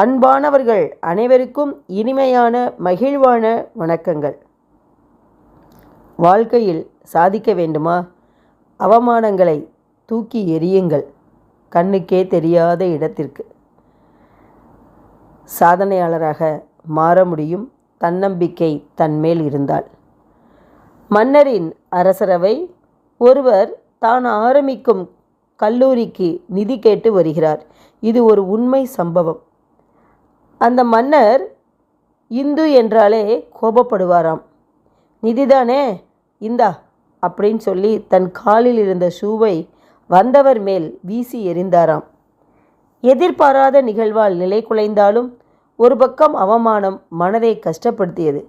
அன்பானவர்கள் அனைவருக்கும் இனிமையான மகிழ்வான வணக்கங்கள். வாழ்க்கையில் சாதிக்க வேண்டுமா? அவமானங்களை தூக்கி எறியுங்கள். கண்ணுக்கே தெரியாத இடத்திற்கு. சாதனையாளராக மாற முடியும். தன்னம்பிக்கை தன்மேல் இருந்தால். மன்னரின் அரசரவை ஒருவர் தான் ஆரம்பிக்கும் கல்லூரிக்கு நிதி கேட்டு வருகிறார். இது ஒரு உண்மை சம்பவம். அந்த மன்னர் இந்து என்றாலே கோபப்படுவாராம். நிதிதானே? இந்தா அப்படின்னு சொல்லி தன் காலில் இருந்த ஷூவை வந்தவர் மேல் வீசி எறிந்தாராம். எதிர்பாராத நிகழ்வால் நிலை குலைந்தாலும் ஒரு பக்கம் அவமானம் மனதை கஷ்டப்படுத்தியது.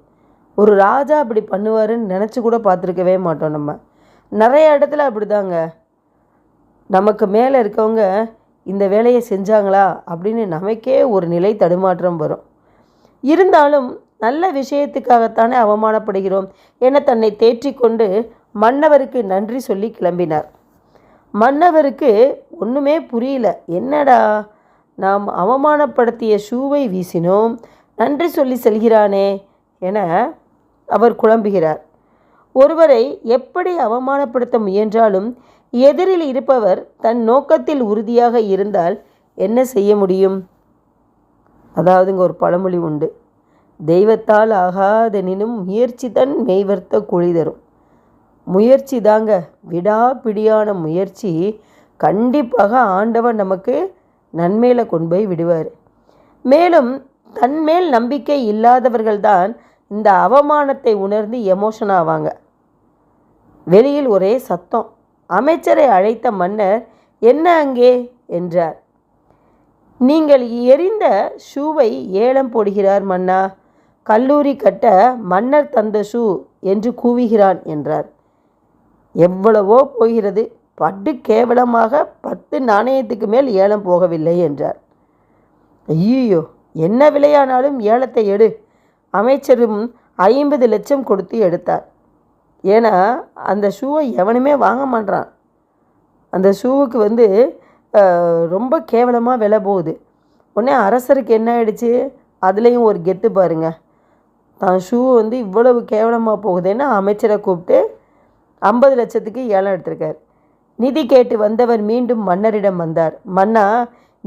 ஒரு ராஜா அப்படி பண்ணுவாருன்னு நினச்சி கூட பார்த்துருக்கவே மாட்டோம் நம்ம. நிறைய இடத்துல அப்படிதாங்க. நமக்கு மேலே இருக்கவங்க இந்த வேலையை செஞ்சாங்களா அப்படின்னு நமக்கே ஒரு நிலை தடுமாற்றம் வரும். இருந்தாலும் நல்ல விஷயத்துக்காகத்தானே அவமானப்படுகிறோம் என தன்னை தேற்றிக்கொண்டு மன்னவருக்கு நன்றி சொல்லி கிளம்பினார். மன்னவருக்கு ஒன்றுமே புரியல. என்னடா? நாம் அவமானப்படுத்திய ஷூவை வீசினோம். நன்றி சொல்லி செல்கிறானே என அவர் குழம்புகிறார். ஒருவரை எப்படி அவமானப்படுத்த முயன்றாலும் எதிரில் இருப்பவர் தன் நோக்கத்தில் உறுதியாக இருந்தால் என்ன செய்ய முடியும்? அதாவதுங்க ஒரு பழமொழி உண்டு. தெய்வத்தால் ஆகாதெனினும் முயற்சி தன் மெய்வர்த்த குழி தரும். முயற்சி தாங்க விடாப்பிடியான முயற்சி கண்டிப்பாக ஆண்டவன் நமக்கு நன்மையில் கொண்டு போய் விடுவார். மேலும் தன்மேல் நம்பிக்கை இல்லாதவர்கள்தான் இந்த அவமானத்தை உணர்ந்து எமோஷன் ஆவாங்க. வெளியில் ஒரே சத்தம். அமைச்சரை அழைத்த மன்னர் என்ன அங்கே? என்றார். நீங்கள் எரிந்த ஷூவை ஏலம் போடுகிறார் மன்னா. கல்லூரி கட்ட மன்னர் தந்த ஷூ என்று கூவுகிறான் என்றார். எவ்வளவோ போகிறது. பட்டு கேவலமாக பத்து நாணயத்துக்கு மேல் ஏலம் போகவில்லை என்றார். ஐயோ என்ன விலையானாலும் ஏலத்தை எடு. அமைச்சரும் ஐம்பது லட்சம் கொடுத்து எடுத்தார். ஏன்னா அந்த ஷூவை எவனுமே வாங்க மாட்டான் அந்த ஷூவுக்கு வந்து ரொம்ப கேவலமாக விலை போகுது. உடனே அரசருக்கு என்ன ஆயிடுச்சு? அதுலேயும் ஒரு கெத்து பாருங்க. தான் ஷூ வந்து இவ்வளவு கேவலமாக போகுதுன்னு அமைச்சரை கூப்பிட்டு ஐம்பது லட்சத்துக்கு ஏலம் எடுத்திருக்கார். நிதி கேட்டு வந்தவர் மீண்டும் மன்னரிடம் வந்தார். மன்னா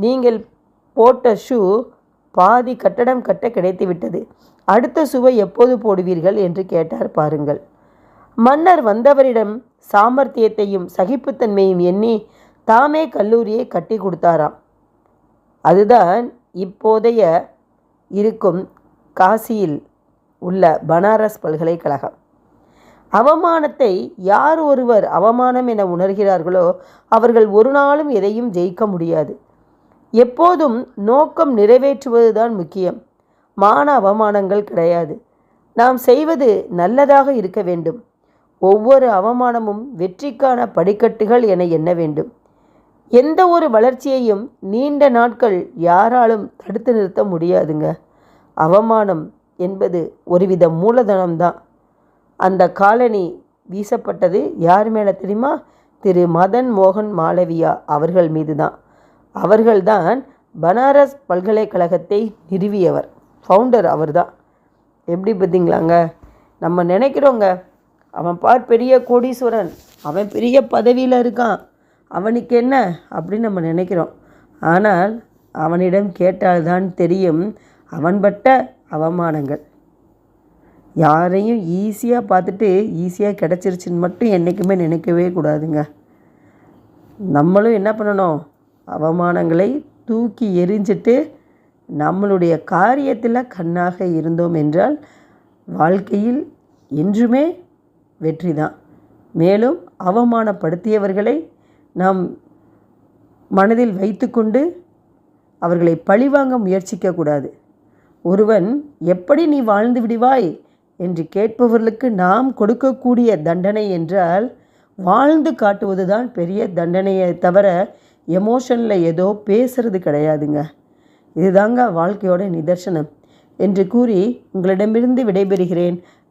நீங்கள் போட்ட ஷூ பாதி கட்டடம் கட்ட கிடைத்து விட்டது அடுத்த ஷூவை எப்போது போடுவீர்கள்? என்று கேட்டார் பாருங்கள். மன்னர் வந்தவரிடம் சாமர்த்தியத்தையும் சகிப்புத்தன்மையும் எண்ணி தாமே கல்லூரியை கட்டி கொடுத்தாராம். அதுதான் இப்போதைய இருக்கும் காசியில் உள்ள பனாரஸ் பல்கலைக்கழகம். அவமானத்தை யார் ஒருவர் அவமானம் என உணர்கிறார்களோ அவர்கள் ஒரு நாளும் எதையும் ஜெயிக்க முடியாது. எப்போதும் நோக்கம் நிறைவேற்றுவதுதான் முக்கியம். மான அவமானங்கள் கிடையாது. நாம் செய்வது நல்லதாக இருக்க வேண்டும். ஒவ்வொரு அவமானமும் வெற்றிக்கான படிக்கட்டுகள் என எண்ண வேண்டும். எந்த ஒரு வளர்ச்சியையும் நீண்ட நாட்கள் யாராலும் தடுத்து நிறுத்த முடியாதுங்க. அவமானம் என்பது ஒருவித மூலதனம்தான். அந்த காலனி வீசப்பட்டது யார் மேலே தெரியுமா? திரு. மதன் மோகன் மாளவியா அவர்கள் மீது தான் அவர்கள்தான் பனாரஸ் பல்கலைக்கழகத்தை நிறுவியவர். ஃபவுண்டர் அவர்தான். எப்படி பார்த்தீங்களாங்க? நம்ம நினைக்கிறோங்க அவன் பார் பெரிய கோடீஸ்வரன். அவன் பெரிய பதவியில் இருக்கான். அவனுக்கு என்ன அப்படின்னு நம்ம நினைக்கிறோம். ஆனால் அவனிடம் கேட்டால்தான் தெரியும் அவன்பட்ட அவமானங்கள். யாரையும் ஈஸியாக பார்த்துட்டு ஈஸியாக கிடச்சிருச்சுன்னு மட்டும் என்றைக்குமே நினைக்கவே கூடாதுங்க. நம்மளும் என்ன பண்ணணும்? அவமானங்களை தூக்கி எறிஞ்சிட்டு நம்மளுடைய காரியத்தில் கண்ணாக இருந்தோம் என்றால் வாழ்க்கையில் என்றுமே வெற்றி தான் மேலும் அவமானப்படுத்தியவர்களை நாம் மனதில் வைத்துக்கொண்டு அவர்களை பழிவாங்க முயற்சிக்கக்கூடாது. ஒருவன் எப்படி நீ வாழ்ந்து விடுவாய்? என்று கேட்பவர்களுக்கு நாம் கொடுக்கக்கூடிய தண்டனை என்றால் வாழ்ந்து காட்டுவது தான் பெரிய தண்டனையை தவிர எமோஷனில் ஏதோ பேசுறது கிடையாதுங்க. இதுதாங்க வாழ்க்கையோட நிதர்சனம். என்று கூறி உங்களிடமிருந்து விடைபெறுகிறேன்.